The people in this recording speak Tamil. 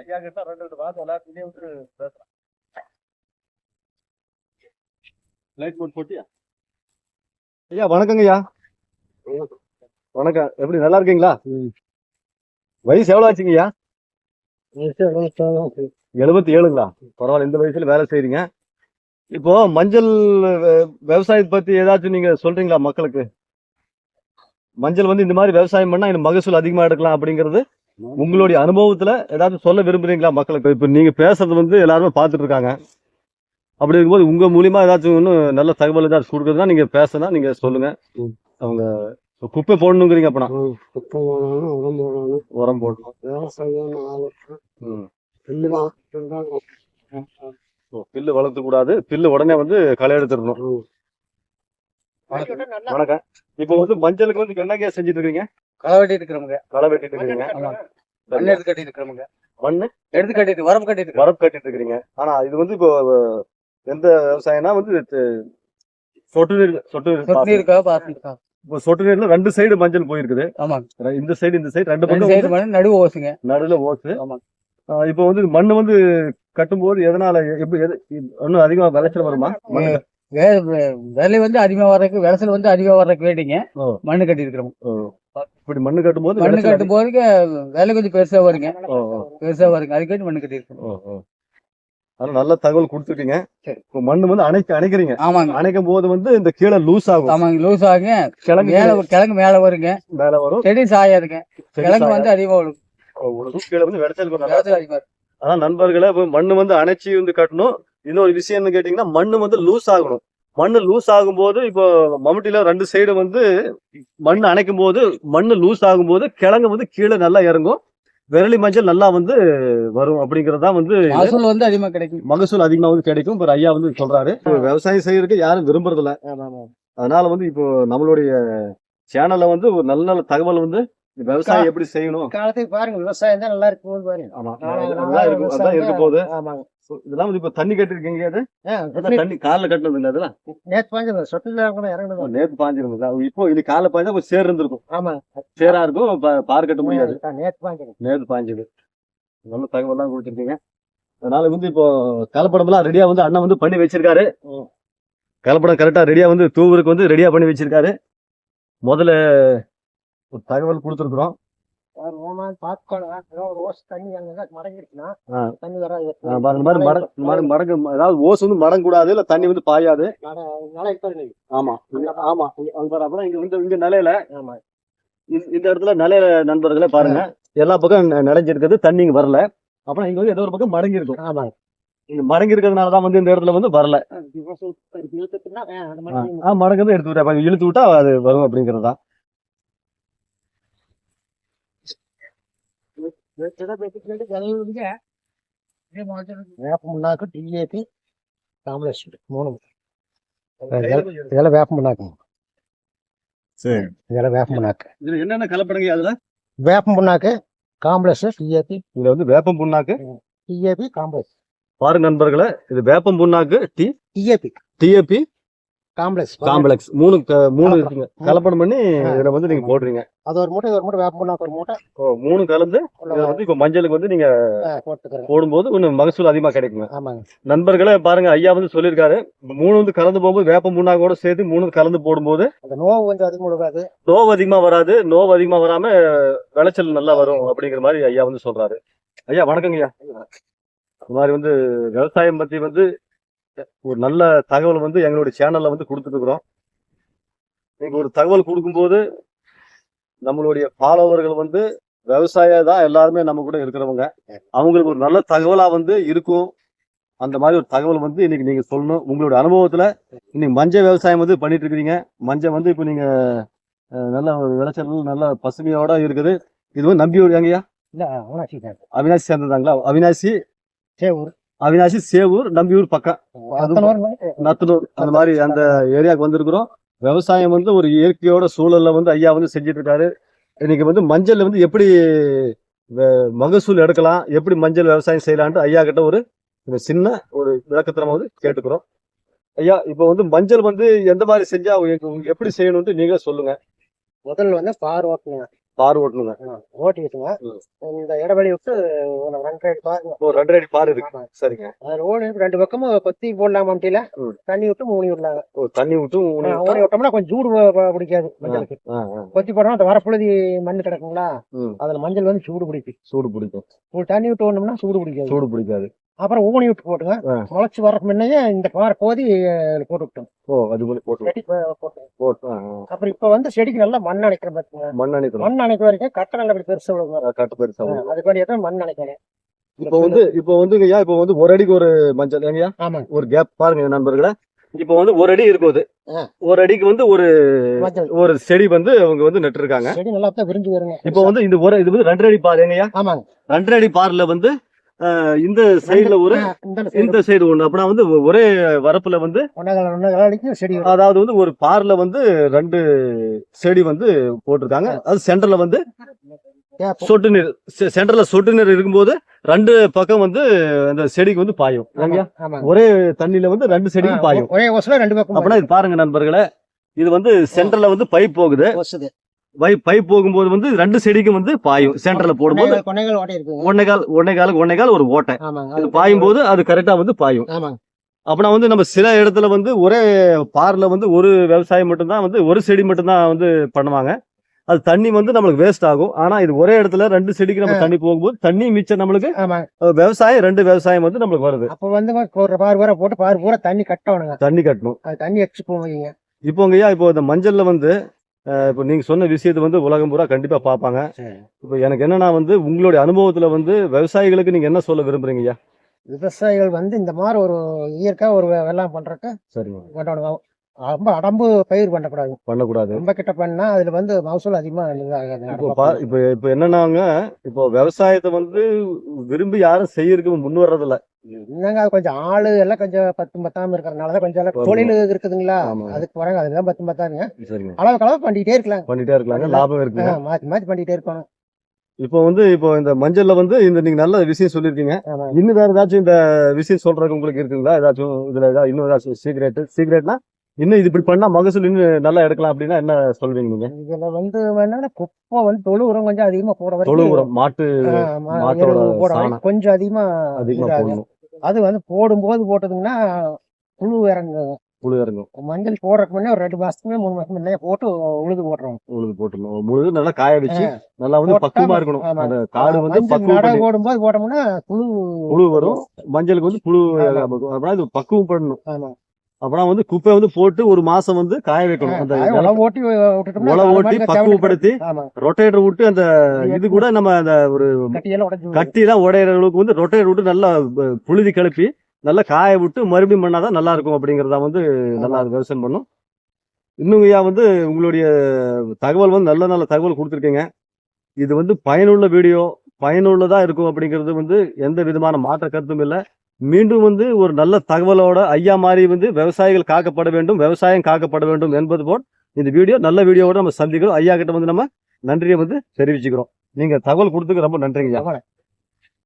ஐயா கிட்ட ரெண்டு ரெண்டு வாரம் எல்லாத்தையும் வந்து பேசுறேன். லைட் போட் போட்டியா? ஐயா வணக்கங்க ஐயா. வணக்கம். எப்படி நல்லா இருக்கீங்களா? வயசு எவ்வளவு ஆச்சுங்க ஐயா? எழுபத்தி ஏழுங்களா பரவாயில்ல இந்த வயசுல வேலை செய்றீங்க. இப்போ மஞ்சள் விவசாயத்தை பத்தி ஏதாச்சும் நீங்க சொல்றீங்களா மக்களுக்கு? மஞ்சள் வந்து இந்த மாதிரி விவசாயம் பண்ணா இன்னும் மகசூல் அதிகமா எடுக்கலாம் அப்படிங்கிறது உங்களுடைய அனுபவத்துல ஏதாவது சொல்ல விரும்புறீங்களா மக்களுக்கு இப்ப நீங்க பேசுறது வந்து எல்லாருமே பார்த்துட்டு இருக்காங்க அப்படி இருக்கும்போது உங்க மூலியமா ஏதாச்சும் இன்னும் நல்ல தகவல் ஏதாச்சும் கொடுக்குறதுனா நீங்க பேசுனா நீங்க சொல்லுங்க. அவங்க குப்பை போடணுங்கிறீங்க அப்பனா? குப்பை போடணும் உரம் போடணும். உரம் போடணும். விவசாயம் பில்லு வளர்த்த கூடாது பில்லு உடனே வந்து களை எடுத்துடணும். வணக்கம். இப்போ வந்து மஞ்சளுக்கு வந்து என்னங்க செஞ்சுட்டு இருக்கீங்க? களை வெட்டி இருக்கிறவங்க களை வெட்டிட்டு இருக்கீங்க ஆமா. மண் எடுத்து கட்டி இருக்கிறவங்க மண்ணு? எடுத்து கட்டிட்டு வரப்பு கட்டிட்டு வரப்பு கட்டிட்டு இருக்கிறீங்க ஆனா இது வந்து இப்போ எந்த விவசாயம்னா வந்து சொட்டு நீர் சொட்டு சொட்டு இப்போ சொட்டு நீர்ல ரெண்டு சைடு மஞ்சள் போயிருக்குது. ஆமாங்க இந்த சைடு இந்த சைடு ரெண்டு பக்கம் சைடு மண் நடுவு ஓசுங்க. நடுவுல ஆமாங்க. ஆஹ் இப்போ வந்து மண்ணு வந்து கட்டும்போது எதனால எப்படி இன்னும் அதிகமா விளைச்சல் வருமா? மண்ணு? விலை வந்து அதிகமா வர்றதுக்கு விளைச்சல் வந்து அதிகமா வர்றதுக்கு வேண்டிங்க. மண்ணு கட்டி இருக்கிறோம். இப்படி மண்ணு கட்டும்போது மண்ணு விளைச்சல் கட்டும் போதுக்கு விலை கொஞ்சம் பெருசா வருங்க. பெருசா வருங்க. அதுக்கு மண்ணு கட்டி இருக்கிறோம் ஓ, ஓ. அதனால நல்ல தகவல் கொடுத்துட்டீங்க. மண்ணு வந்து அணைக்க அணைக்கிறீங்க. ஆமாங்க. அணைக்கும் போது வந்து இந்த கீழே லூஸ் ஆகும். ஆமாங்க லூஸ் ஆகுங்க. கிழங்கு மேல கிழங்கு மேல வருங்க. மேல வரும். செடி சாயாதுங்க. கிழங்கு. வந்து அதிகமா ஒரு கீழே வந்து விளைச்சல் அதிகமா. அதான் நண்பர்களே மண்ணு வந்து அணைச்சி வந்து கட்டணும். இன்னொரு விஷயம் என்ன கேட்டீங்கன்னா மண்ணு வந்து லூஸ் ஆகணும். மண்ணு லூஸ் ஆகும்போது இப்போ மம்முட்டில ரெண்டு சைடு வந்து மண் அணைக்கும் போது மண்ணு லூஸ் ஆகும்போது கிழங்கு வந்து கீழே நல்லா இறங்கும். விரலி மஞ்சள் நல்லா வந்து வரும் அப்படிங்கறதா வந்து மகசூல் வந்து அதிகமா கிடைக்கும். மகசூல் அதிகமா வந்து கிடைக்கும். இப்போ ஐயா வந்து சொல்றாரு. விவசாயம் செய்யறதுக்கு யாரும் விரும்புறது இல்ல அதனால வந்து இப்போ நம்மளுடைய சேனல்ல வந்து ஒரு நல்ல நல்ல தகவல் வந்து விவசாயம் எப்படி செய்யணும்? காலத்துக்கு பாருங்க விவசாயம் தான் நல்லா இருக்கும் போது பாருங்க. ஆமா நல்லா இருக்கும். இருக்க போகுது. ஆமாங்க. இதெல்லாம் வந்து இப்ப தண்ணி கட்டிருக்கீங்க அது? தண்ணி காலில் கட்டினது இல்லை அதெல்லாம்? நேத்து பாஞ்சது சொட்டுல இறங்குனது. நேத்து பாஞ்சிருந்தது? இப்போ இது காலைல பாஞ்சா கொஞ்சம் சேர் இருந்திருக்கும். ஆமா. சேரா இருக்கும் பார் கட்ட முடியாது. நேத்து பாஞ்சது நேத்து பாஞ்சது. நல்ல தகவல்லாம் கொடுத்துருக்கீங்க. அதனால வந்து இப்போ கலப்படம்லாம் ரெடியா வந்து அண்ணன் வந்து பண்ணி வச்சிருக்காரு. கலப்படம் கரெக்டா ரெடியா வந்து தூவுருக்கு வந்து ரெடியா பண்ணி வச்சிருக்காரு. முதல்ல ஒரு தகவல் கொடுத்துருக்குறோம். ஒரு ஓஸ் தண்ணி அங்க மடங்கிருச்சுன்னா. தண்ணி வராது. இந்த மடங்கு இந்த மாதிரி மடங்கு அதாவது ஓஸ் வந்து மடங்க கூடாது இல்ல தண்ணி வந்து பாயாது. பாருங்க ஆமா. ஆமா. அப்புறம் இங்க வந்து இங்க நிலையில ஆமா. இந்த- இந்த இடத்துல நிலையில நண்பர்களே பாருங்க. எல்லா பக்கம் நெ- நிலைஞ்சிருக்குது தண்ணி இங்க வரல. அப்புறம் இங்க வந்து ஏதோ ஒரு பக்கம் மடங்கி இருக்கும் ஆமாங்க இங்க மடங்கி இருக்கிறதுனால தான் வந்து இந்த இடத்துல வந்து வரல. மடங்கு வந்து எடுத்து விட்டா இழுத்து விட்டா அது வரும் அப்படிங்கிறது தான் முன்னாக்கு டிஏபி காம்ப்ளெக்ஸ் மூணு இதெல்லாம் வேப்ப முன்னாக்கு சரி இதெல்லாம் வேப்ப முன்னாக்கு இதுல என்னென்ன கலப்படங்க அதுல வேப்ப முன்னாக்கு காம்ப்ளெக்ஸ் டிஏபி இதுல வந்து வேப்பம் புண்ணாக்கு டிஏபி காம்ப்ளெக்ஸ் பாருங்க நண்பர்களே இது வேப்பம் புண்ணாக்கு D DAP DAP complex. Complex. மூணு மூணு. இருக்குங்க. கலப்படம் பண்ணி இதுல வந்து நீங்க போடுறீங்க. அது ஒரு மூட்டை இது ஒரு மூட்டை வேப்ப முன்னாக்கு ஒரு மூட்டை. ஓ, மூணு கலந்து இதுல வந்து இப்ப மஞ்சளுக்கு வந்து நீங்க போடும்போது கொஞ்சம் மகசூல் அதிகமா கிடைக்குங்க. ஆமாங்க. நண்பர்களே பாருங்க ஐயா வந்து சொல்லியிருக்காரு. மூணு வந்து கலந்து போகும்போது வேப்ப முன்னாக்கோட சேர்த்து மூணு கலந்து போடும்போது அந்த நோவு கொஞ்சம் அதிகம் விழுகாது நோவு அதிகமா வராது. நோவு அதிகமா வராம விளைச்சல் நல்லா வரும் அப்படிங்கிற மாதிரி ஐயா வந்து சொல்றாரு. ஐயா வணக்கங்க ஐயா இந்த மாதிரி வந்து விவசாயம் பத்தி வந்து ஒரு நல்ல தகவல் வந்து எங்களுடைய சேனல்ல வந்து கொடுத்துட்டு இருக்கிறோம் நீங்க ஒரு தகவல் கொடுக்கும்போது நம்மளுடைய ஃபாலோவர்கள் வந்து விவசாயம் தான் எல்லாருமே நம்ம கூட இருக்கிறவங்க. அவங்களுக்கு ஒரு நல்ல தகவலா வந்து இருக்கும். அந்த மாதிரி ஒரு தகவல் வந்து இன்னைக்கு நீங்க சொல்லணும். உங்களுடைய அனுபவத்துல இன்னைக்கு மஞ்சள் விவசாயம் வந்து பண்ணிட்டு இருக்கிறீங்க மஞ்சள் வந்து இப்போ நீங்க நல்ல ஒரு விளைச்சல் நல்ல பசுமையோட இருக்குது. இது வந்து நம்பியூர் எங்கய்யா? இல்ல அவனாச்சி அவினாசி சேர்ந்ததாங்களா? அவினாசி? சேவூர். அவினாசி சேவூர் நம்பியூர் பக்கம். அத்தனூர் நத்தனூர் அந்த மாதிரி அந்த ஏரியாவுக்கு வந்திருக்கிறோம். விவசாயம் வந்து ஒரு இயற்கையோட சூழல்ல வந்து ஐயா வந்து செஞ்சுட்டு இருக்காரு இன்னைக்கு வந்து மஞ்சள்ல வந்து எப்படி மகசூல் எடுக்கலாம் எப்படி மஞ்சள் விவசாயம் செய்யலான்ட்டு ஐயா கிட்ட ஒரு சின்ன ஒரு விளக்கத்தை நம்ம வந்து கேட்டுக்கிறோம். ஐயா இப்போ வந்து மஞ்சள் வந்து எந்த மாதிரி செஞ்சா எப்படி செய்யணும்ட்டு நீங்க சொல்லுங்க. முதல்ல வந்து பார் ஓட்டணுங்க பார் ஓட்டணுங்க ஓட்டி வச்சுங்க ம். இந்த இடைவெளி விட்டு ரெண்டு அடி பாருங்க ரெண்டு அடி பார் இருக்கு சரிங்க. அது ரோடு ரெண்டு பக்கமும் கொத்தி போடலாம் மம்டியில ம். தண்ணி விட்டு மூணி விடலாங்க. ஓ தண்ணி விட்டு ஊனி ஊனி விட்டோம்னா கொஞ்சம் சூடு பிடிக்காது மஞ்சளுக்கு. கொத்தி போட்டோம்னா அந்த வரப்புழுதி மண் கிடக்குங்களா. அதுல மஞ்சள் வந்து சூடு பிடிக்கும். சூடு பிடிக்கும். தண்ணி விட்டு ஓடணும்னா சூடு பிடிக்காது. சூடு பிடிக்காது. அப்புறம் ஊனி விட்டு போட்டுங்க. முளைச்சு வரக்கு முன்னையே இந்த பாறை கோதி போட்டு விட்டோம். ஓ அது மாதிரி போட்டு செடி போட்டு. அப்புறம் இப்ப வந்து செடிக்கு நல்லா மண் அணைக்கிற பாத்துங்க மண் அணைக்கிறோம் மண் அணைக்க வரைக்கும் கட்டை நல்லா இப்படி பெருசா விழுங்க கட்டு பெருசா. அதுக்கு வேண்டிய தான் மண் அணைக்கிறேன். இப்போ வந்து இப்போ வந்து ஐயா இப்போ வந்து ஒரு அடிக்கு ஒரு மஞ்சள் ஐயா ஆமாங்க. ஒரு கேப் பாருங்க நண்பர்களே. இப்போ வந்து ஒரு அடி இருக்கும் அது ஆ. ஒரு அடிக்கு வந்து ஒரு ஒரு செடி வந்து அவங்க வந்து நட்டுருக்காங்க. செடி நல்லா தான் விரிஞ்சு வருங்க. இப்போ வந்து இந்த ஒரு இது வந்து ரெண்டரை அடி பாரு எங்கய்யா ஆமாங்க. ரெண்டரை அடி பார்ல வந்து இந்த சைடுல ஒரு இந்த சைடு ஒண்ணு. அப்படின்னா வந்து ஒரே வரப்புல வந்து செடி. அதாவது வந்து ஒரு பார்ல வந்து ரெண்டு செடி வந்து போட்டிருக்காங்க. அது சென்டர்ல வந்து சொட்டு நீர் சென்டர்ல சொட்டு நீர் இருக்கும்போது ரெண்டு பக்கம் வந்து அந்த செடிக்கு வந்து பாயும். ஒரே தண்ணியில வந்து ரெண்டு செடிக்கு பாயும். ஒரே ரெண்டு பக்கம் அப்படின்னா இது பாருங்க நண்பர்களே. இது வந்து சென்டர்ல வந்து பைப் போகுது. ஓசுது பைப் போகும்போது வந்து ரெண்டு செடிக்கும் வந்து பாயும். சென்டர்ல போடும்போது கொனைகள் கொனைகள் ஓட்டை இருக்குங்க. ஒன்னே கால் ஒன்னே கால் ஒன்னே கால் ஒரு ஓட்டை. இது பாயும் போது அது கரெக்டா வந்து பாயும். அப்படின்னா வந்து நம்ம சில இடத்துல வந்து ஒரே பார்ல வந்து ஒரு விவசாயம் மட்டும்தான் வந்து ஒரு செடி மட்டும்தான் வந்து பண்ணுவாங்க. அது தண்ணி வந்து நம்மளுக்கு வேஸ்ட் ஆகும். ஆனா இது ஒரே இடத்துல ரெண்டு செடிக்கு நம்ம தண்ணி போகும்போது தண்ணி மிச்சம் நம்மளுக்கு விவசாயம் ரெண்டு விவசாயம் வந்து நம்மளுக்கு வருது. அப்ப வந்து ஒரு பார் பூரா போட்டு பார் பூரா தண்ணி கட்டணுங்க. தண்ணி கட்டணும். அது தண்ணி எக்ஸ்ட் போவீங்க. இப்போ ஐயா இப்போ இந்த மஞ்சள்ல வந்து இப்போ நீங்க சொன்ன விஷயத்தை வந்து உலகம் பூரா கண்டிப்பா பார்ப்பாங்க. இப்போ எனக்கு என்னன்னா வந்து உங்களுடைய அனுபவத்துல வந்து விவசாயிகளுக்கு நீங்க என்ன சொல்ல விரும்புறீங்க ஐயா? விவசாயிகள் வந்து இந்த மாதிரி ஒரு இயற்கை ஒரு வெள்ளாமை பண்றதுக்கு சரிங்க ரொம்ப அடம்பு பயிர் பண்ணக்கூடாது. பண்ணக்கூடாது. ரொம்ப கிட்ட பண்ணா அதுல வந்து மகசூல் அதிகமா இப்போ இப்போ என்னன்னாங்க இப்போ விவசாயத்தை வந்து விரும்பி யாரும் செய்யறதுக்கு முன் வர்றதில்ல. என்னங்க அது கொஞ்சம் ஆளு எல்லாம் கொஞ்சம் பத்து பத்தாம இருக்கிறதுனாலதான் கொஞ்சம் எல்லாம். தொழில் இருக்குதுங்களா. அதுக்கு வரங்க அதுதான் பத்து பத்தாருங்க அளவு பண்ணிட்டே இருக்கலாம் பண்ணிட்டே இருக்கலாங்க. லாபம் இருக்குங்க. ஆ, மாத்தி மாத்தி பண்ணிட்டே இருக்கணும் இப்போ வந்து இப்போ இந்த மஞ்சள்ல வந்து இந்த நீங்க நல்ல விஷயம் சொல்லியிருக்கீங்க. இன்னும் வேற ஏதாச்சும் இந்த விஷயம் சொல்றதுக்கு உங்களுக்கு இருக்குங்களா? ஏதாச்சும் இதுல ஏதாவது இன்னும் ஏதாச்சும் சீக்ரெட் சீக்ரெட்னா இன்னும் இது இப்படி பண்ணா மகசூல் இன்னும் நல்லா எடுக்கலாம் அப்படின்னா என்ன சொல்வீங்க நீங்க? இதுல வந்து என்னன்னா குப்பை வந்து தொழு உரம் கொஞ்சம் அதிகமா போட தொழு உரம் மாட்டு மாட்டோட கொஞ்சம் அதிகமா அதிகமா. போடணும். அது வந்து போடும்போது போட்டதுங்கன்னா புழு இறங்கும். புழு இறங்கும். மஞ்சள் போடுறதுக்கு முன்னே ஒரு ரெண்டு மாசத்துக்கு மூணு மாசம் முன்னே போட்டு உழுது போடுறோம் உழுது போட்டுடணும் முழுது நல்லா காய வச்சு. நல்லா வந்து பக்குவமா இருக்கணும். அந்த காடு வந்து பக்குவம் போடும்போது போட்டோம்னா புழு புழு வரும். மஞ்சளுக்கு வந்து புழு இது பக்குவம் பண்ணணும். ஆமா. அப்படின்னா வந்து குப்பை வந்து போட்டு ஒரு மாசம் வந்து காய வைக்கணும். அந்த ஓட்டி ஓட்டி பக்குவப்படுத்தி ரொட்டேட்டர் விட்டு அந்த இது கூட நம்ம அந்த ஒரு கட்டி தான் உடையிற அளவுக்கு வந்து ரொட்டேட்டர் விட்டு நல்லா புழுதி கிளப்பி நல்லா காய விட்டு மறுபடியும் பண்ணாதான் நல்லா இருக்கும் அப்படிங்கறத வந்து நல்லா விவசாயம் பண்ணும். இன்னும் ஐயா வந்து உங்களுடைய தகவல் வந்து நல்ல நல்ல தகவல் கொடுத்துருக்கீங்க. இது வந்து பயனுள்ள வீடியோ பயனுள்ளதா இருக்கும் அப்படிங்கிறது வந்து எந்த விதமான மாற்ற கருத்தும் இல்லை. மீண்டும் வந்து ஒரு நல்ல தகவலோட ஐயா மாதிரி வந்து விவசாயிகள் காக்கப்பட வேண்டும் விவசாயம் காக்கப்பட வேண்டும் என்பது போல் இந்த வீடியோ நல்ல வீடியோவோட நம்ம சந்திக்கிறோம். ஐயா கிட்ட வந்து நம்ம நன்றியை வந்து தெரிவிச்சுக்கிறோம். நீங்க தகவல் கொடுத்துக்கு ரொம்ப நன்றிங்க ஐயா